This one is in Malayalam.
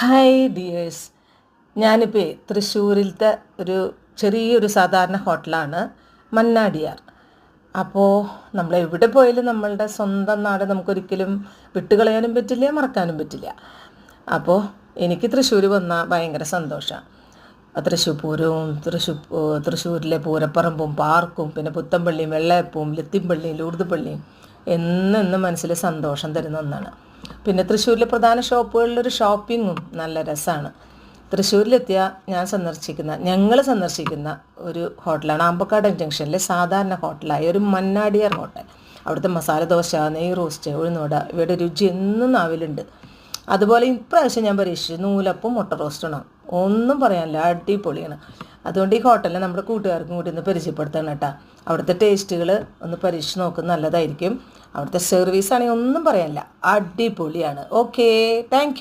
ഹായ് ഡിയേഴ്സ് ഞാനിപ്പോൾ തൃശ്ശൂരിലത്തെ ഒരു ചെറിയൊരു സാധാരണ ഹോട്ടലാണ് മന്നാടിയാർ. അപ്പോൾ നമ്മൾ എവിടെ പോയാലും നമ്മളുടെ സ്വന്തം നാട് നമുക്കൊരിക്കലും വിട്ടുകളയാനും പറ്റില്ല മറക്കാനും പറ്റില്ല. അപ്പോൾ എനിക്ക് തൃശ്ശൂർ വന്നാൽ ഭയങ്കര സന്തോഷമാണ് തൃശ്ശൂർ പൂരവും തൃശ്ശൂർ തൃശ്ശൂരിലെ പൂരപ്പറമ്പും പാർക്കും പിന്നെ പുത്തമ്പള്ളിയും വെള്ളയപ്പവും ലത്തിമ്പള്ളിയും ലൂർദ്പള്ളിയും എന്നെന്നും മനസ്സിൽ സന്തോഷം തരുന്ന ഒന്നാണ്. പിന്നെ തൃശ്ശൂരിലെ പ്രധാന ഷോപ്പുകളിലൊരു ഷോപ്പിങ്ങും നല്ല രസമാണ്. തൃശ്ശൂരിലെത്തിയ ഞാൻ സന്ദർശിക്കുന്ന ഞങ്ങൾ സന്ദർശിക്കുന്ന ഒരു ഹോട്ടലാണ് ആമ്പക്കാടൻ ജംഗ്ഷനിലെ സാധാരണ ഹോട്ടലായ ഒരു മന്നാടിയർ ഹോട്ടൽ. അവിടുത്തെ മസാല ദോശ നെയ് റോസ്റ്റ് ഉഴുന്നോട ഇവയുടെ രുചി എന്നും നാവിലുണ്ട്. അതുപോലെ ഇപ്രാവശ്യം ഞാൻ പരീക്ഷിച്ചു നൂലപ്പം മുട്ട റോസ്റ്റാണ് ഒന്നും പറയാനില്ല അടിപൊളിയാണ്. അതുകൊണ്ട് ഈ ഹോട്ടലിനെ നമ്മുടെ കൂട്ടുകാർക്കും കൂടി ഒന്ന് പരിചയപ്പെടുത്തണം കേട്ടോ. അവിടുത്തെ ടേസ്റ്റുകൾ ഒന്ന് പരീക്ഷിച്ച് നോക്കുന്നത് നല്ലതായിരിക്കും. അവിടുത്തെ സർവീസ് ആണെങ്കിൽ ഒന്നും പറയാനില്ല. അടിപൊളിയാണ്. Okay thank